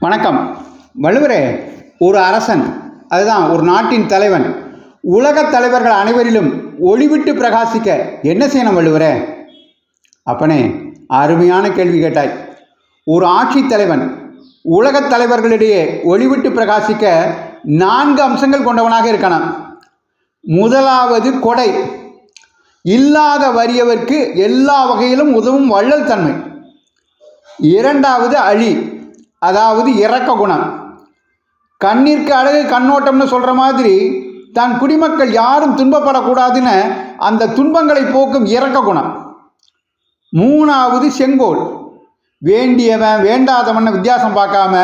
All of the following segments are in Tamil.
வணக்கம். வள்ளுவரே ஒரு அரசன் அதுதான் ஒரு நாட்டின் தலைவன். உலகத் தலைவர்கள் அனைவரிலும் ஒளிவிட்டு பிரகாசிக்க என்ன செய்யணும் வள்ளுவரே? அப்பனே அருமையான கேள்வி கேட்டாய். ஒரு ஆட்சித் தலைவன் உலகத் தலைவர்களிடையே ஒளிவிட்டு பிரகாசிக்க நான்கு அம்சங்கள் கொண்டவனாக இருக்கணும் முதலாவது கொடை. இல்லாத வறியவர்க்கு எல்லா வகையிலும் உதவும் வள்ளல் தன்மை. இரண்டாவது அழி. அதாவது இறக்க குணம். கண்ணிற்கு அழகு கண்ணோட்டம்னு சொல்கிற மாதிரி தன் குடிமக்கள் யாரும் துன்பப்படக்கூடாதுன்னு அந்த துன்பங்களை போக்கும் இறக்க குணம். மூணாவது செங்கோல். வேண்டியவன் வேண்டாதவன் வித்தியாசம் பார்க்காம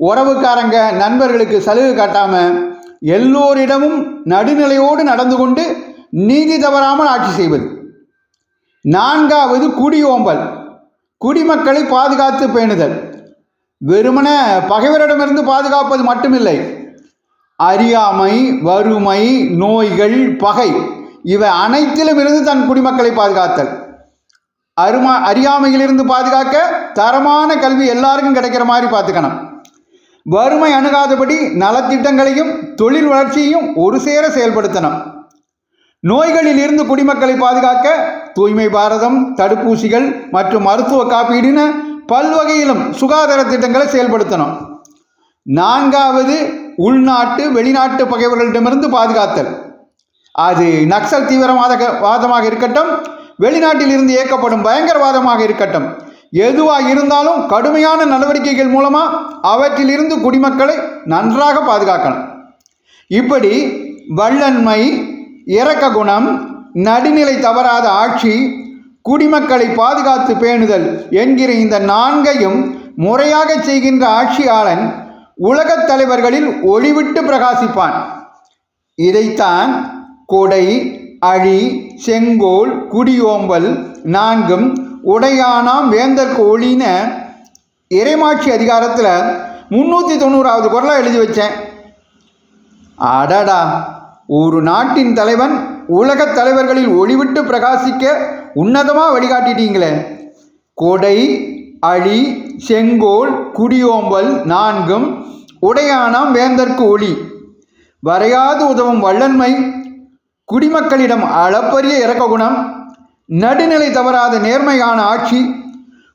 உறவுக்காரங்க நண்பர்களுக்கு சலுகை காட்டாம எல்லோரிடமும் நடுநிலையோடு நடந்து கொண்டு நீதி தவறாமல் ஆட்சி செய்வது. நான்காவது குடியோம்பல். குடிமக்களை பாதுகாத்து பேணுதல். வெறுமன பகைவரிடமிருந்து பாதுகாப்பது மட்டுமில்லை. அறியாமை வறுமை நோய்கள் பகை இவை அனைத்திலும் இருந்து தன் குடிமக்களை பாதுகாத்தல். அருமா அறியாமையிலிருந்து பாதுகாக்க தரமான கல்வி எல்லாருக்கும் கிடைக்கிற மாதிரி பார்த்துக்கணும். வறுமை அணுகாதபடி நலத்திட்டங்களையும் தொழில் வளர்ச்சியையும் ஒரு சேர செயல்படுத்தணும். நோய்களில் இருந்து குடிமக்களை பாதுகாக்க தூய்மை பாரதம் தடுப்பூசிகள் மற்றும் மருத்துவ காப்பீடுன்னு பல்வகையிலும் சுகாதார திட்டங்களை செயல்படுத்தணும். நான்காவது உள்நாட்டு வெளிநாட்டு பகைவர்களிடமிருந்து பாதுகாத்தல். அது நக்சல் தீவிரவாத வாதமாக இருக்கட்டும் வெளிநாட்டில் இருந்து இயக்கப்படும் பயங்கரவாதமாக இருக்கட்டும். எதுவாக இருந்தாலும் கடுமையான நடவடிக்கைகள் மூலமாக அவற்றிலிருந்து குடிமக்களை நன்றாக பாதுகாக்கணும். இப்படி வள்ளன்மை இரக்க குணம் நடுநிலை தவறாத ஆட்சி குடிமக்களை பாதுகாத்து பேணுதல் என்கிற இந்த நான்கையும் முறையாக செய்கின்ற ஆட்சியாளன் உலகத் தலைவர்களில் ஒளிவிட்டு பிரகாசிப்பான். இதைத்தான் கொடை அழி செங்கோல் குடியோம்பல் நான்கும் உடையானாம் வேந்தற்கு ஒளின இறைமாட்சி அதிகாரத்தில் முந்நூற்றி தொண்ணூறாவது குரலாக எழுதி வச்சேன். அடடா! ஒரு நாட்டின் தலைவன் உலகத் தலைவர்களில் ஒளிவிட்டு பிரகாசிக்க உன்னதமாக வழிகாட்டிட்டீங்களே. கொடை அழி செங்கோல் குடியோம்பல் நான்கும் உடையானாம் வேந்தற்கு ஒளி. வரையாது உதவும் வள்ளன்மை குடிமக்களிடம் அளப்பரிய இரக்க குணம் நடுநிலை தவறாத நேர்மையான ஆட்சி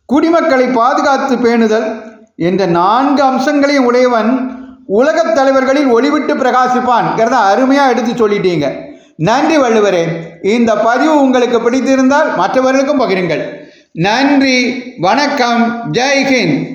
குடிமக்களை பாதுகாத்து பேணுதல் என்ற நான்கு அம்சங்களையும் உடையவன் உலகத் தலைவர்களில் ஒளிவிட்டு பிரகாசிப்பான்ங்கிறத அருமையாக எடுத்து சொல்லிட்டீங்க. நன்றி வள்ளுவரே. இந்த பதிவு உங்களுக்கு பிடித்திருந்தால் மற்றவர்களுக்கும் பகிருங்கள். நன்றி வணக்கம் ஜெய்ஹிந்த்